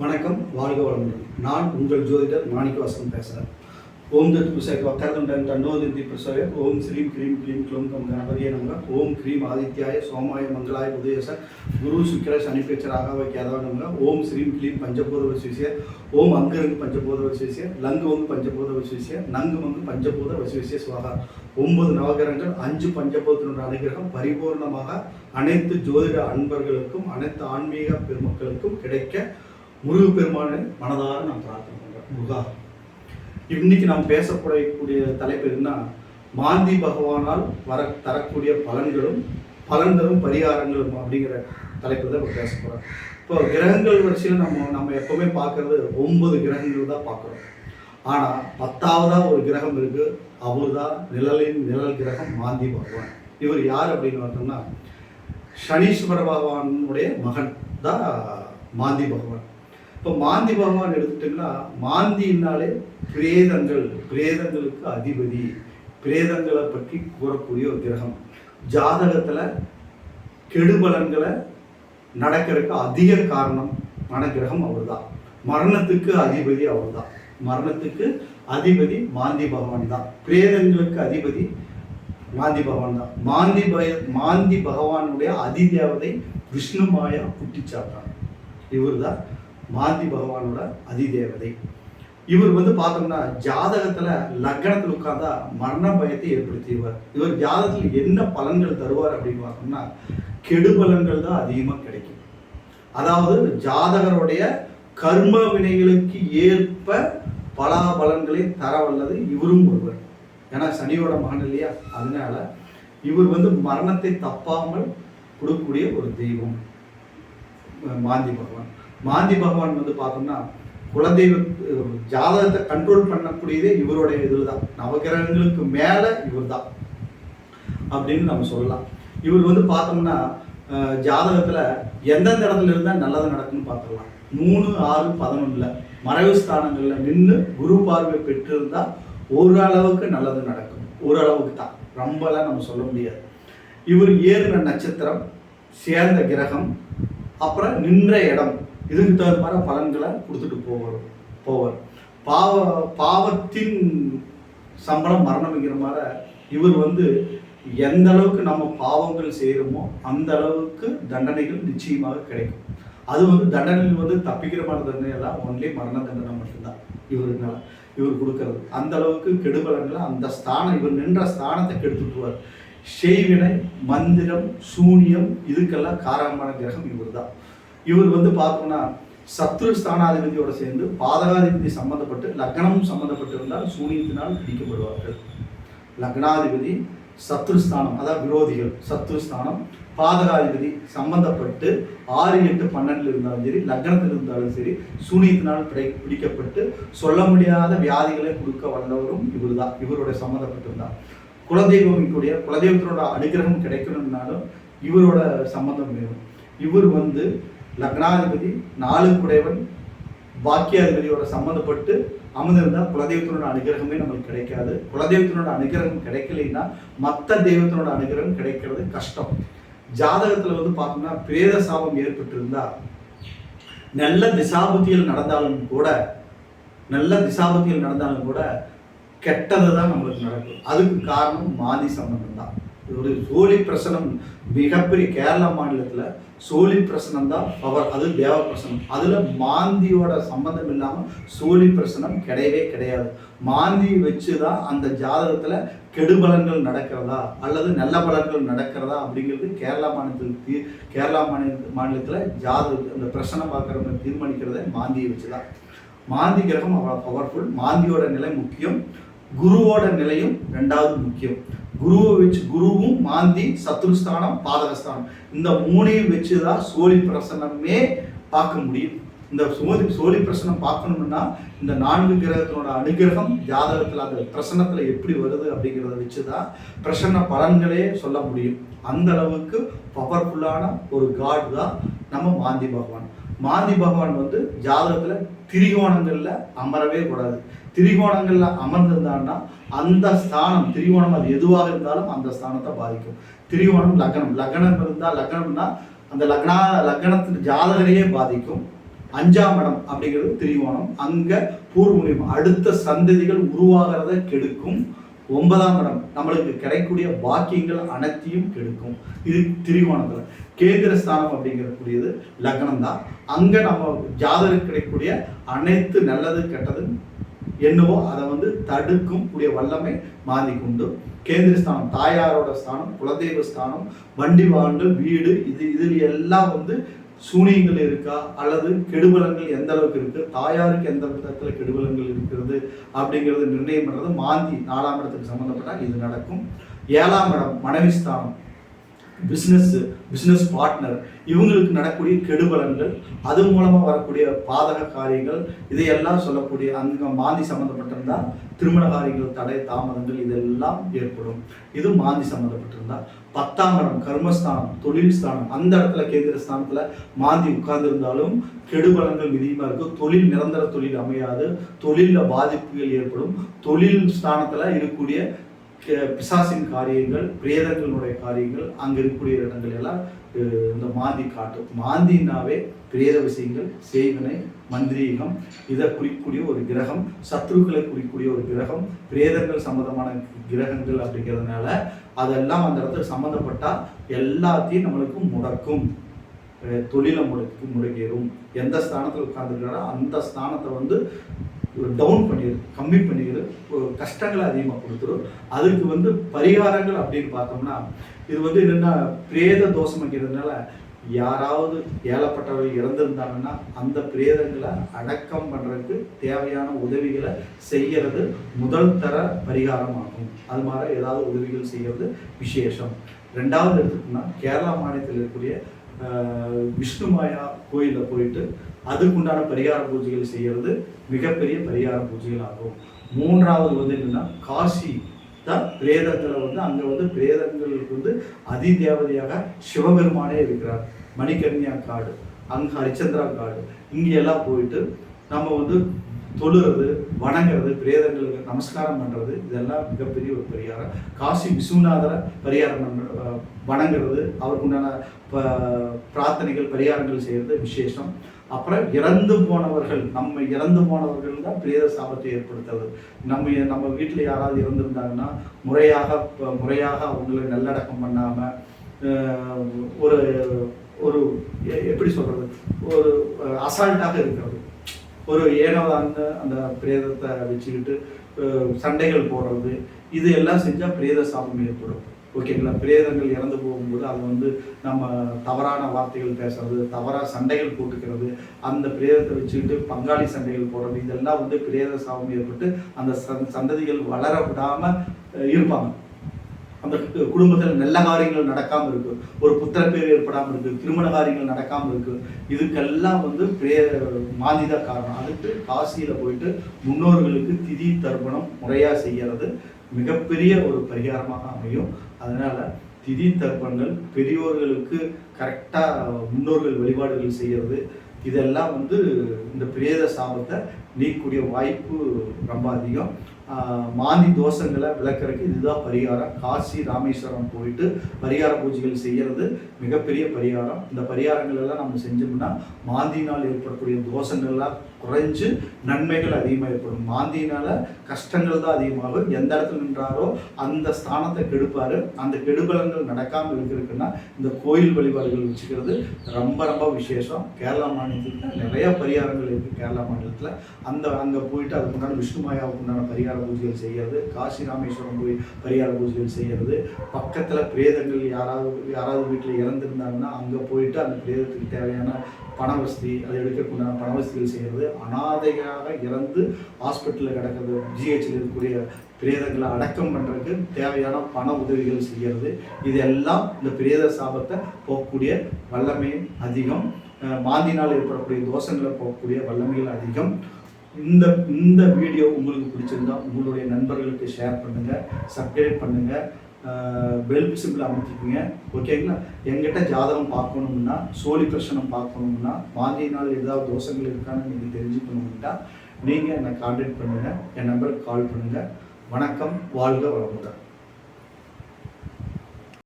வணக்கம் வாழ்க வளமுடன். நான் உங்கள் ஜோதிடர் மாணிக்கவாசன் பேசுகிறேன் ஓம் தத் புசக வக்கரதுண்டன் தன்னோதி பிரசய ஓம் ஸ்ரீம் க்ரீம் க்ளீம் க்ளோம் கம் கணபதியே நமக. ஓம் க்ரீம் ஆதித்யாய சோமாய மங்களாய உதயச குரு சுக்கிர சனிப்பேச்ச ராகவ நமக. ஓம் ஸ்ரீம் க்ளீம் பஞ்சபூத வசிசிய ஓம் அங்கரங்கு பஞ்சபூத வசிசிய லங்கு வங்கு பஞ்சபூத வசிசிய நங்கு மங்கு பஞ்சபூத வசிசிய சுவாகா. ஒன்பது நவகரங்கள் அஞ்சு பஞ்சபூதத்தினுடைய அனுகிரகம் பரிபூர்ணமாக அனைத்து ஜோதிட அன்பர்களுக்கும் அனைத்து ஆன்மீக பெருமக்களுக்கும் கிடைக்க முருக பெருமானை மனதார நான் பிரார்த்தனை பண்ணுறேன் முருகா இன்னைக்கு நாம் பேசப்படக்கூடிய தலைப்பு என்ன? மாந்தி பகவானால் வர தரக்கூடிய பலன்களும் பலன் தரும் பரிகாரங்களும் அப்படிங்கிற தலைப்பு தான் இப்போ பேச போகிறோம் இப்போ கிரகங்கள் வரிசையில் நம்ம நம்ம எப்பவுமே பார்க்கறது ஒன்பது கிரகங்கள் தான் பார்க்குறோம். ஆனால் பத்தாவதா ஒரு கிரகம் இருக்கு. அவர் தான் நிழலின் நிழல் கிரகம் மாந்தி பகவான். இவர் யார் அப்படின்னு பார்த்தோம்னா சனீஸ்வர பகவானுடைய மகன் தான் மாந்தி பகவான். இப்போ மாந்தி பகவான் எடுத்துட்டிங்கன்னா மாந்தினாலே பிரேதங்கள் பிரேதங்களுக்கு அதிபதி. பிரேதங்களை பற்றி கூறக்கூடிய ஒரு கிரகம். ஜாதகத்தில் கெடுபலன்களை நடக்கிறதுக்கு அதிக காரணமான கிரகம் அவர் தான் மரணத்துக்கு அதிபதி அவர் தான் மரணத்துக்கு அதிபதி மாந்தி பகவான் தான். பிரேதங்களுக்கு அதிபதி மாந்தி பகவான் தான். மாந்தி பய மாந்தி பகவானுடைய அதிதேவதை விஷ்ணு மாயா குட்டிச்சாத்தான் இவர் தான் மாந்தி பகவானோட அதிதேவதை. இவர் வந்து பார்த்தோம்னா ஜாதகத்தில் லக்னத்தில் உட்கார்ந்தா மரண பயத்தை ஏற்படுத்திடுவார். இவர் ஜாதகத்தில் என்ன பலன்கள் தருவார் அப்படின்னு பார்த்தோம்னா கெடுபலன்கள் தான் அதிகமாக கிடைக்கும். அதாவது ஜாதகருடைய கர்ம வினைகளுக்கு ஏற்ப பலாபலன்களை தர வல்லது இவரும் ஒருவர். ஏன்னா சனியோட மகன் இல்லையா? அதனால இவர் வந்து மரணத்தை தப்பாமல் கொடுக்கக்கூடிய ஒரு தெய்வம் மாந்தி பகவான். மாந்தி பகவான் வந்து பார்த்தோம்னா குலதெய்வ ஜாதகத்தை கண்ட்ரோல் பண்ணக்கூடியதே இவருடைய இதில் தான் நவகிரகங்களுக்கு மேலே இவர் தான் அப்படின்னு நம்ம சொல்லலாம். இவர் வந்து பார்த்தோம்னா ஜாதகத்தில் எந்தெந்த இடத்துல இருந்தால் நல்லது நடக்குன்னு பார்த்துக்கலாம். மூணு ஆறு பதினொன்றில் மறைவு ஸ்தானங்களில் நின்று குரு பார்வை பெற்றிருந்தால் ஓரளவுக்கு நல்லது நடக்கும். ஓரளவுக்கு தான் ரொம்பலாம் நம்ம சொல்ல முடியாது. இவர் ஏறுன நட்சத்திரம் சேர்ந்த கிரகம் அப்புறம் நின்ற இடம். இதுக்கு தகுந்த மாதிரி பலன்களை கொடுத்துட்டு போவார் போவார். பாவ பாவத்தின் சம்பளம் மரணம்ங்கிற மாதிரி இவர் வந்து எந்த அளவுக்கு நம்ம பாவங்கள் செய்கிறோமோ அந்த அளவுக்கு தண்டனைகள் நிச்சயமாக கிடைக்கும். அது வந்து தண்டனையில் வந்து தப்பிக்கிற மாதிரி தண்டனை எல்லாம் ஒன்லி மரண தண்டனை மட்டும்தான் இவருனால இவர் கொடுக்கறது. அந்த அளவுக்கு கெடுபலன்களை அந்த ஸ்தானம் இவர் நின்ற ஸ்தானத்தை கெடுத்துட்டுவார் செய்வினை மந்திரம் சூனியம் இதுக்கெல்லாம் காரணமான கிரகம் இவர் தான் இவர் வந்து பார்த்தோம்னா சத்ரு ஸ்தானாதிபதியோட சேர்ந்து பாதகாதிபதி சம்பந்தப்பட்டு லக்னமும் சம்பந்தப்பட்டு இருந்தால் சூனியத்தினால் பிடிக்கப்படுவார்கள். லக்னாதிபதி சத்ருஸ்தானம் அதாவது விரோதிகள் சத்ருஸ்தானம் பாதகாதிபதி சம்பந்தப்பட்டு ஆறு எட்டு பன்னெண்டில் இருந்தாலும் சரி லக்னத்தில் இருந்தாலும் சரி சூனியத்தினால் பிடி பிடிக்கப்பட்டு சொல்ல முடியாத வியாதிகளை கொடுக்க வல்லவரும் இவர் தான் இவருடைய சம்மந்தப்பட்டிருந்தார் குலதெய்வம் கூடிய குலதெய்வத்தினோட அனுகிரகம் கிடைக்கணும்னாலும் இவரோட சம்மந்தம் வேணும். இவர் வந்து லக்னாதிபதி நாலு குடைவன் பாக்கியாதிபதியோட சம்மந்தப்பட்டு அமர்ந்திருந்தால் குலதெய்வத்தினோட அனுகிரகமே நம்மளுக்கு கிடைக்காது. குலதெய்வத்தினோட அனுகிரகம் கிடைக்கலைன்னா மற்ற தெய்வத்தினோட அனுகிரகம் கிடைக்கிறது கஷ்டம். ஜாதகத்தில் வந்து பார்த்தோம்னா பிரேத சாபம் ஏற்பட்டிருந்தா நல்ல திசாபுத்திகள் நடந்தாலும் கூட நல்ல திசாபுத்திகள் நடந்தாலும் கூட கெட்டது தான் நம்மளுக்கு நடக்கும். அதுக்கு காரணம் மாதி சம்பந்தம் தான் ஒரு ஜோலி பிரசனம் மிகப்பெரிய கேரளா மாநிலத்தில் சோழி பிரசனம் தான் பவர் அது தேவ பிரசனம். அதில் மாந்தியோட சம்பந்தம் இல்லாமல் சோழி பிரசனம் கிடையவே கிடையாது. மாந்தி வச்சு தான் அந்த ஜாதகத்தில் கெடுபலன்கள் நடக்கிறதா அல்லது நல்ல பலன்கள் நடக்கிறதா அப்படிங்கிறது கேரளா மாநிலத்தில் தீ கேரளா மாநில மாநிலத்தில் ஜாதக அந்த பிரசனம் பார்க்குறவங்க தீர்மானிக்கிறத மாந்தியை வச்சு தான் மாந்தி கிரகம் அவ்வளோ பவர்ஃபுல் மாந்தியோட நிலை முக்கியம். குருவோட நிலையும் ரெண்டாவது முக்கியம். குருவை வச்சு குருவும் மாந்தி சத்ருஸ்தானம் பாதகஸ்தானம். இந்த மூணையும் வச்சு தான் சோழி பிரசனமே பார்க்க முடியும். இந்த சோதி சோழி பிரசனம் பார்க்கணும்னா இந்த நான்கு கிரகத்தினோட அனுகிரகம் ஜாதகத்தில் அந்த பிரசனத்தில் எப்படி வருது அப்படிங்கிறத வச்சு தான் பிரசன்ன பலன்களே சொல்ல முடியும். அந்த அளவுக்கு பவர்ஃபுல்லான ஒரு காட் தான் நம்ம மாந்தி பகவான். மாந்தி பகவான் வந்து ஜாதகத்தில் திரிகோணங்களில் அமரவே கூடாது. திரிகோணங்களில் அமர்ந்திருந்தான்னா அந்த ஸ்தானம் திரிகோணம் அது எதுவாக இருந்தாலும் அந்த ஸ்தானத்தை பாதிக்கும். திரிகோணம் லக்னம். லக்னம் இருந்தால் லக்னம்னா அந்த லக்னா லக்னத்தின் ஜாதகரையே பாதிக்கும். அஞ்சாம் இடம் அப்படிங்கிறது திரிகோணம். அங்கே பூர்வமுனியம் அடுத்த சந்ததிகள் உருவாகிறத கெடுக்கும். ஒன்பதாம் இடம் நம்மளுக்கு கிடைக்கக்கூடிய வாக்கியங்கள் அனைத்தையும் கெடுக்கும். இது திரிகோணத்தில். கேந்திர ஸ்தானம் அப்படிங்கிறக்கூடியது லக்னம் தான் அங்கே நம்ம ஜாதகம் கிடைக்கக்கூடிய அனைத்து நல்லது கெட்டது என்னவோ அதை வந்து தடுக்கும் கூடிய வல்லமை மாறி கொண்டு கேந்திர ஸ்தானம் தாயாரோட ஸ்தானம் குலதெய்வ ஸ்தானம் வண்டி வாண்டு வீடு இது இதில் எல்லாம் வந்து சூனியங்கள் இருக்கா? அல்லது கெடுபலங்கள் எந்த அளவுக்கு இருக்கு? தாயாருக்கு எந்த விதத்துல கெடுபலங்கள் இருக்கிறது? அப்படிங்கிறது நிர்ணயம் பண்றது மாந்தி நாலாம் இடத்துக்கு சம்பந்தப்பட்ட இது நடக்கும். ஏழாம் இடம் மனைவி ஸ்தானம் பிஸ்னஸ் பிஸ்னஸ் பார்ட்னர் இவங்களுக்கு நடக்கூடிய கெடுபலன்கள் அது மூலமா வரக்கூடிய பாதக காரியங்கள் இதையெல்லாம் சொல்லக்கூடிய அந்த மாந்தி சம்மந்தப்பட்டிருந்தா திருமண காரியங்கள் தடை தாமதங்கள் இதெல்லாம் ஏற்படும். இது மாந்தி சம்மந்தப்பட்டிருந்தா பத்தாம் இடம் கர்மஸ்தானம் தொழில் ஸ்தானம் அந்த இடத்துல கேந்திர ஸ்தானத்துல மாந்தி உட்கார்ந்திருந்தாலும் கெடுபலங்கள் மிதியமாக இருக்கும். தொழில் நிரந்தர தொழில் அமையாது. தொழிலில் பாதிப்புகள் ஏற்படும். தொழில் ஸ்தானத்துல இருக்கக்கூடிய பிசாசின் காரியங்கள் பிரேதங்களுடைய காரியங்கள் அங்கே இருக்கக்கூடிய இடங்கள் எல்லாம் இந்த மாந்தி காட்டும் மாந்தினாவே பிரேத விஷயங்கள் சேவனை மந்திரீகம் இதை குறிக்கக்கூடிய ஒரு கிரகம் சத்ருக்களை குறிக்கக்கூடிய ஒரு கிரகம் பிரேதங்கள் சம்மந்தமான கிரகங்கள் அப்படிங்கிறதுனால அதெல்லாம் அந்த இடத்துல சம்மந்தப்பட்டால் எல்லாத்தையும் நம்மளுக்கு முடக்கும். தொழிலை முடக்கி முடக்கிடும். எந்த ஸ்தானத்தில் உட்கார்ந்துருக்காரோ அந்த ஸ்தானத்தை வந்து டவுன் பண்ணிடுது கம்மி பண்ணிடுது ஒரு கஷ்டங்களை அதிகமாக கொடுத்துரும் அதுக்கு வந்து பரிகாரங்கள் அப்படின்னு பார்த்தோம்னா இது வந்து என்னென்னா பிரேத தோஷம் வைக்கிறதுனால யாராவது ஏழப்பட்டவர்கள் இறந்திருந்தாங்கன்னா அந்த பிரேதங்களை அடக்கம் பண்ணுறதுக்கு தேவையான உதவிகளை செய்கிறது முதல் தர பரிகாரம் ஆகும் அது மாதிரி ஏதாவது உதவிகள் செய்கிறது விசேஷம். ரெண்டாவது எடுத்துக்கிட்டோம்னா கேரளா மாநிலத்தில் இருக்கக்கூடிய விஷ்ணுமாயா கோயிலில் போயிட்டு அதுக்குண்டான பரிகார பூஜைகள் செய்யறது மிகப்பெரிய பரிகார பூஜைகள் ஆகும் மூன்றாவது வந்து என்னன்னா காசி. தான் பிரேதத்தில் வந்து அங்கே வந்து பிரேதங்களுக்கு வந்து அதி தேவதையாக சிவபெருமானே இருக்கிறார். மணிகர்ணியா காடு அங்கே ஹரிச்சந்திரா காடு இங்கே எல்லாம் போயிட்டு நம்ம வந்து தொழுறது வணங்குறது பிரேதங்களுக்கு நமஸ்காரம் பண்ணுறது இதெல்லாம் மிகப்பெரிய ஒரு பரிகாரம். காசி விஸ்வநாதரை பரிகாரம் பண்ற வணங்குறது அவருக்கு உண்டான ப- பிரார்த்தனைகள் பரிகாரங்கள் செய்கிறது விசேஷம். அப்புறம் இறந்து போனவர்கள் நம்ம இறந்து போனவர்கள் தான் பிரேத சாபத்தை ஏற்படுத்துறது. நம்ம நம்ம வீட்டில் யாராவது இறந்துருந்தாங்கன்னா முறையாக முறையாக அவங்களை நல்லடக்கம் பண்ணாமல் ஒரு ஒரு எ- எப்படி சொல்கிறது ஒரு அசால்ட்டாக இருக்கிறது. ஒரு ஏனோ அந்த அந்த பிரேதத்தை வச்சுக்கிட்டு சண்டைகள் போடுறது இது எல்லாம் செஞ்சால் பிரேத சாபம் ஏற்படும். ஓகேங்களா? பிரேதங்கள் இறந்து போகும்போது அது வந்து நம்ம தவறான வார்த்தைகள் பேசுறது தவறாக சண்டைகள் போட்டுக்கிறது அந்த பிரேதத்தை வச்சுக்கிட்டு பங்காளி சண்டைகள் போடுறது இதெல்லாம் வந்து பிரேத சாபம் ஏற்பட்டு அந்த சந்- சந்ததிகள் வளர விடாமல் இருப்பாங்க. அந்த கு- குடும்பத்தில் நல்ல காரியங்கள் நடக்காமல் இருக்கு. ஒரு புத்திர பேர் ஏற்படாமல் இருக்கு. திருமண காரியங்கள் நடக்காமல் இருக்கு. இதுக்கெல்லாம் வந்து பிரே மாதிதான் காரணம். அதுக்கு காசியில் போயிட்டு முன்னோர்களுக்கு திதி தர்ப்பணம் முறையாக செய்கிறது மிகப்பெரிய ஒரு பரிகாரமாக அமையும். அதனால திதி தர்ப்பணங்கள் பெரியோர்களுக்கு கரெக்டாக முன்னோர்கள் வழிபாடுகள் செய்கிறது இதெல்லாம் வந்து இந்த பிரேத சாபத்தை நீக்கக்கூடிய வாய்ப்பு ரொம்ப அதிகம். மாந்தி தோஷங்களை விளக்குறதுக்கு இதுதான் பரிகாரம். காசி ராமேஸ்வரம் போயிட்டு பரிகார பூஜைகள் செய்யறது மிகப்பெரிய பரிகாரம். இந்த பரிகாரங்கள் எல்லாம் நம்ம செஞ்சோம்னா மாந்தியினால் ஏற்படக்கூடிய தோஷங்கள்லாம் குறைஞ்சு நன்மைகள் அதிகமாக ஏற்படும். மாந்தியினால கஷ்டங்கள் தான் அதிகமாகும். எந்த இடத்துல நின்றாரோ அந்த ஸ்தானத்தை கெடுப்பார். அந்த கெடுபலங்கள் நடக்காமல் இருக்கிறதுக்குன்னா இந்த கோயில் வழிபாடுகள் வச்சுக்கிறது ரொம்ப ரொம்ப விசேஷம். கேரளா மாநிலத்தில் நிறைய பரிகாரங்கள் இருக்குது கேரளா மாநிலத்தில் அந்த அங்கே போயிட்டு அதுக்கு உண்டான விஷ்ணுமாயாவுக்கு உண்டான பரிகார பூஜைகள் செய்கிறது காசி ராமேஸ்வரம் போய் பரிகார பூஜைகள் செய்யறது. பக்கத்தில் பிரேதங்கள் யாராவது யாராவது வீட்டில் இறந்துருந்தாங்கன்னா அங்கே போயிட்டு அந்த பிரேதத்துக்கு தேவையான பண வசதி அதை எடுக்கக்கூடிய பண வசதிகள் செய்கிறது அனாதையாக இறந்து ஹாஸ்பிட்டலில் கிடக்கிறது ஜிஹெச்சில் இருக்கக்கூடிய பிரேதங்களை அடக்கம் பண்ணுறதுக்கு தேவையான பண உதவிகள் செய்கிறது இதெல்லாம் இந்த பிரேத சாபத்தை போகக்கூடிய வல்லமை அதிகம். மாந்தினால் ஏற்படக்கூடிய தோஷங்களை போகக்கூடிய வல்லமைகள் அதிகம். இந்த இந்த வீடியோ உங்களுக்கு பிடிச்சிருந்தா உங்களுடைய நண்பர்களுக்கு ஷேர் பண்ணுங்கள் சப்ஸ்கிரைப் பண்ணுங்கள் பெல் சிம்பிள் அமைச்சிக்கோங்க ஓகேங்களா எங்கிட்ட ஜாதகம் பார்க்கணும்னா சோழி பிரச்சனம் பார்க்கணும்னா நாள் ஏதாவது தோஷங்கள் இருக்கான்னு நீங்கள் தெரிஞ்சுக்கணும்னா நீங்கள் என்னை கான்டாக்ட் பண்ணுங்கள் என் நம்பருக்கு கால் பண்ணுங்கள் வணக்கம் வாழ்க வளமுடன்.